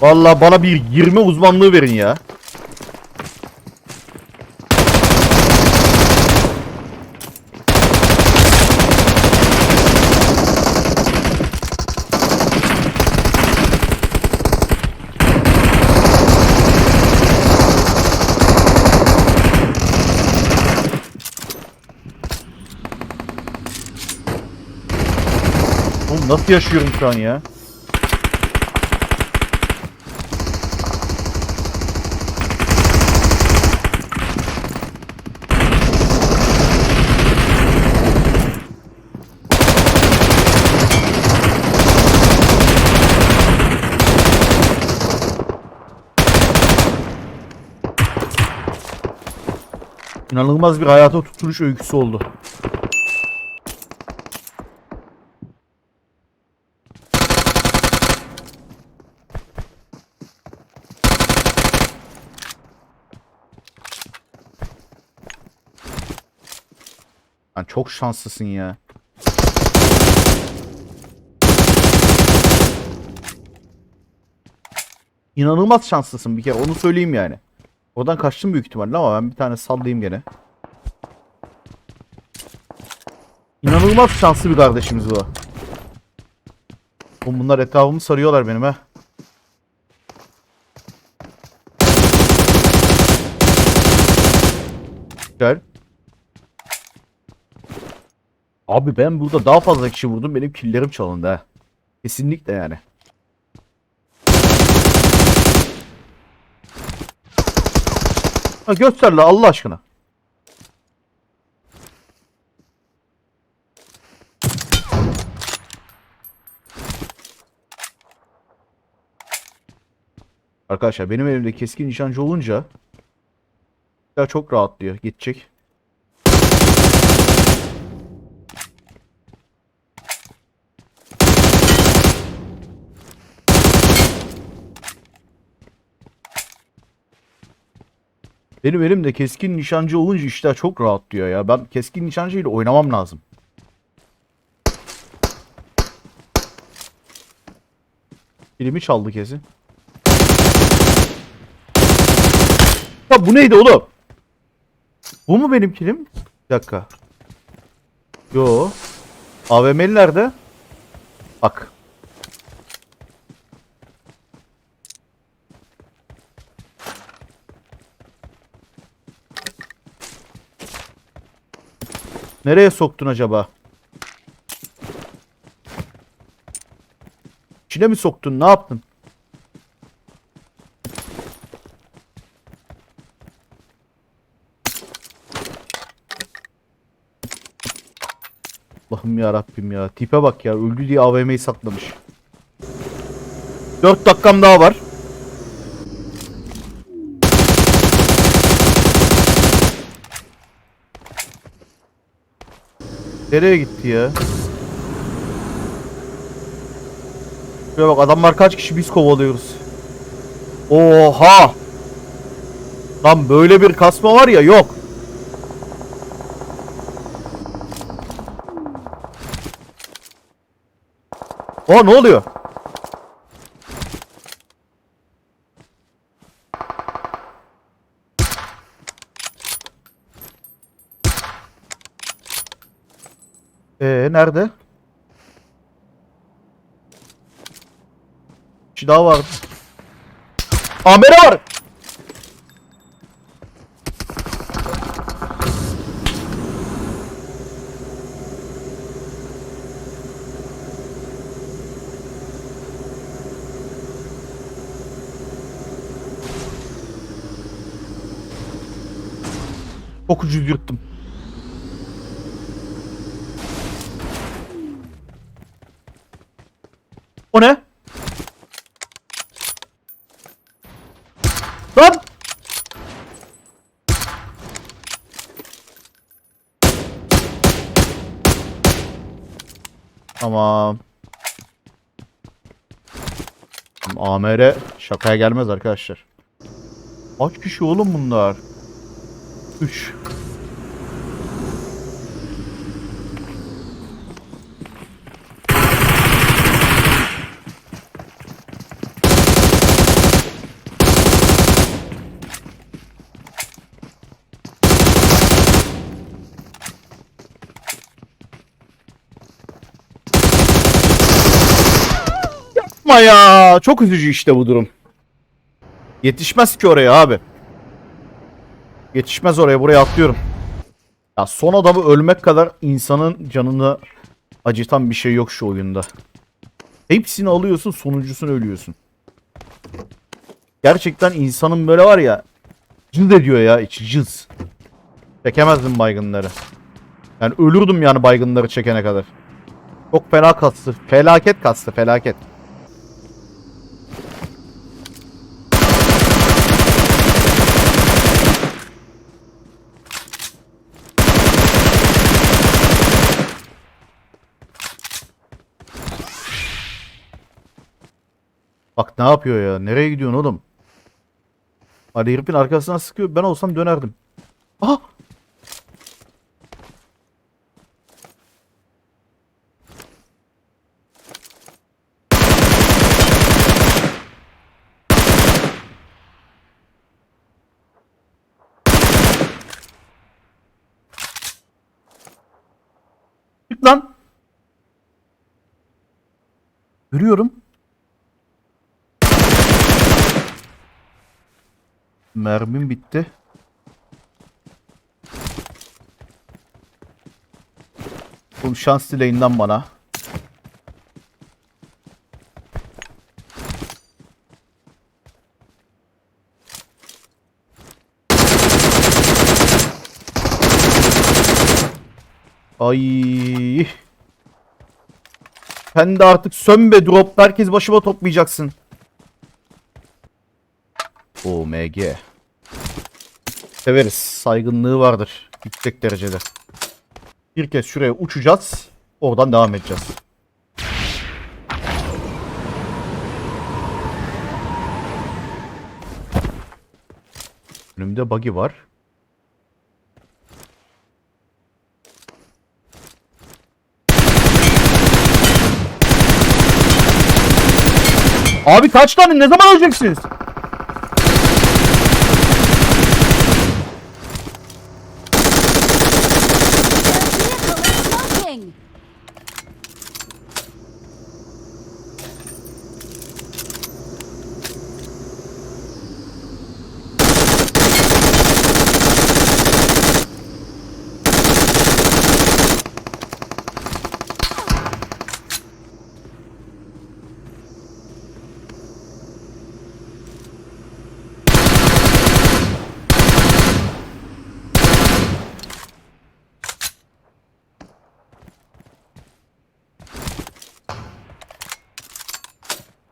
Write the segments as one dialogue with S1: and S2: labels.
S1: Vallahi bana bir 20 uzmanlığı verin ya. Oğlum nasıl yaşıyorum şu an ya? İnanılmaz bir hayata tutunuş öyküsü oldu. Lan çok şanslısın ya. İnanılmaz şanslısın bir kere onu söyleyeyim yani. Oradan kaçtım büyük ihtimalle ama ben bir tane sallayayım gene. İnanılmaz şanslı bir kardeşimiz bu. Oğlum bunlar etrafımı sarıyorlar benim ha. Güzel. Abi ben burada daha fazla kişi vurdum benim killerim çalındı ha. Kesinlikle yani. Ha göster la Allah aşkına. Arkadaşlar benim elimde keskin nişancı olunca ya çok rahatlıyor. Gidecek. Benim elimde keskin nişancı olunca işler çok rahatlıyor ya. Ben keskin nişancı ile oynamam lazım. Filmi çaldı kesin. Ya bu neydi oğlum? Bu mu benim kilim? Bir dakika. Yo. AVM'li nerede? Bak. Nereye soktun acaba? İçine mi soktun? Ne yaptın? Allah'ım ya Rabbim ya. Tipe bak ya. Öldü diye AVM'yi saklamış. 4 dakikam daha var. Nereye gitti ya? Şuraya bak adamlar kaç kişi biz kovalıyoruz. Oha! Lan böyle bir kasma var ya yok. O ne oluyor? Ee nerede? Bir şey daha vardı. Amere var. Çok ucuz yırttım. O ne? Lan! Tamam. AMR şakaya gelmez arkadaşlar. Kaç kişi oğlum bunlar? 3. Yapma ya. Çok üzücü işte bu durum. Yetişmez ki oraya abi. Yetişmez oraya. Buraya atlıyorum. Ya son adamı ölmek kadar insanın canını acıtan bir şey yok şu oyunda. Hepsini alıyorsun sonuncusunu ölüyorsun. Gerçekten insanın böyle var ya cız ediyor ya içi cız. Çekemezdim baygınları. Yani ölürdüm yani baygınları çekene kadar. Çok fena kastı. Felaket kastı felaket. Bak ne yapıyor ya? Nereye gidiyorsun oğlum? Hadi herifin arkasından sıkıyor. Ben olsam dönerdim. Aha! Çık lan. Görüyorum. Mermim bitti. Bu şans dileğinden bana. Ay. Sen de artık sön be drop. Herkes başıma toplayacaksın. OMG. Severiz. Saygınlığı vardır. Yüksek derecede. Bir kez şuraya uçacağız. Oradan devam edeceğiz. Önümde buggy var. Abi kaç tane ne zaman öleceksiniz?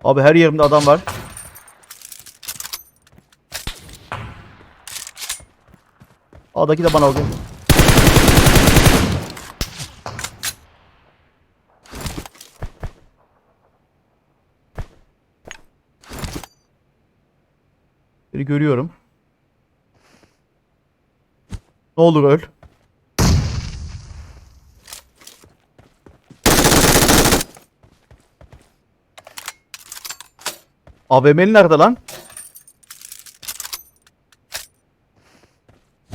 S1: Abi her yerimde adam var. A'daki de bana oldu. Seni görüyorum. Ne olur öl. AVM'li nerede lan?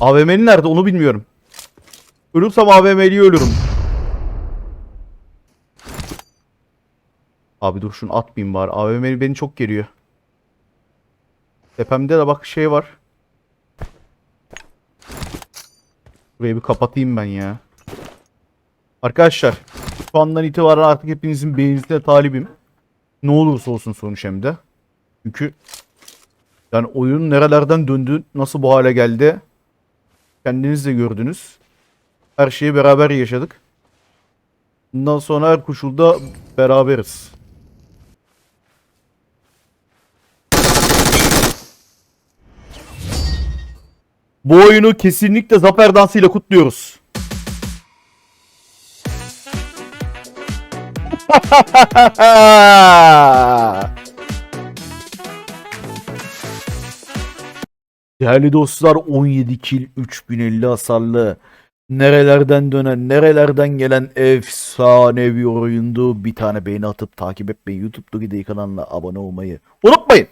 S1: AVM'li nerede onu bilmiyorum. Ölürsem AVM'liyi ölürüm. Abi dur şunu atmayayım bari. AVM'li beni çok geriyor. Tepemde de bak şey var. Burayı bir kapatayım ben ya. Arkadaşlar şu andan itibaren artık hepinizin beğenisine talibim. Ne olursa olsun sonuç hem de. Çünkü yani oyun nerelerden döndü, nasıl bu hale geldi kendiniz de gördünüz. Her şeyi beraber yaşadık. Bundan sonra her koşulda beraberiz. Bu oyunu kesinlikle zafer dansıyla kutluyoruz. Değerli dostlar 17 kill 3050 hasarlı nerelerden dönen nerelerden gelen efsane bir oyundu. Bir tane beğeni atıp takip etmeyi YouTube'daki kanalına abone olmayı unutmayın.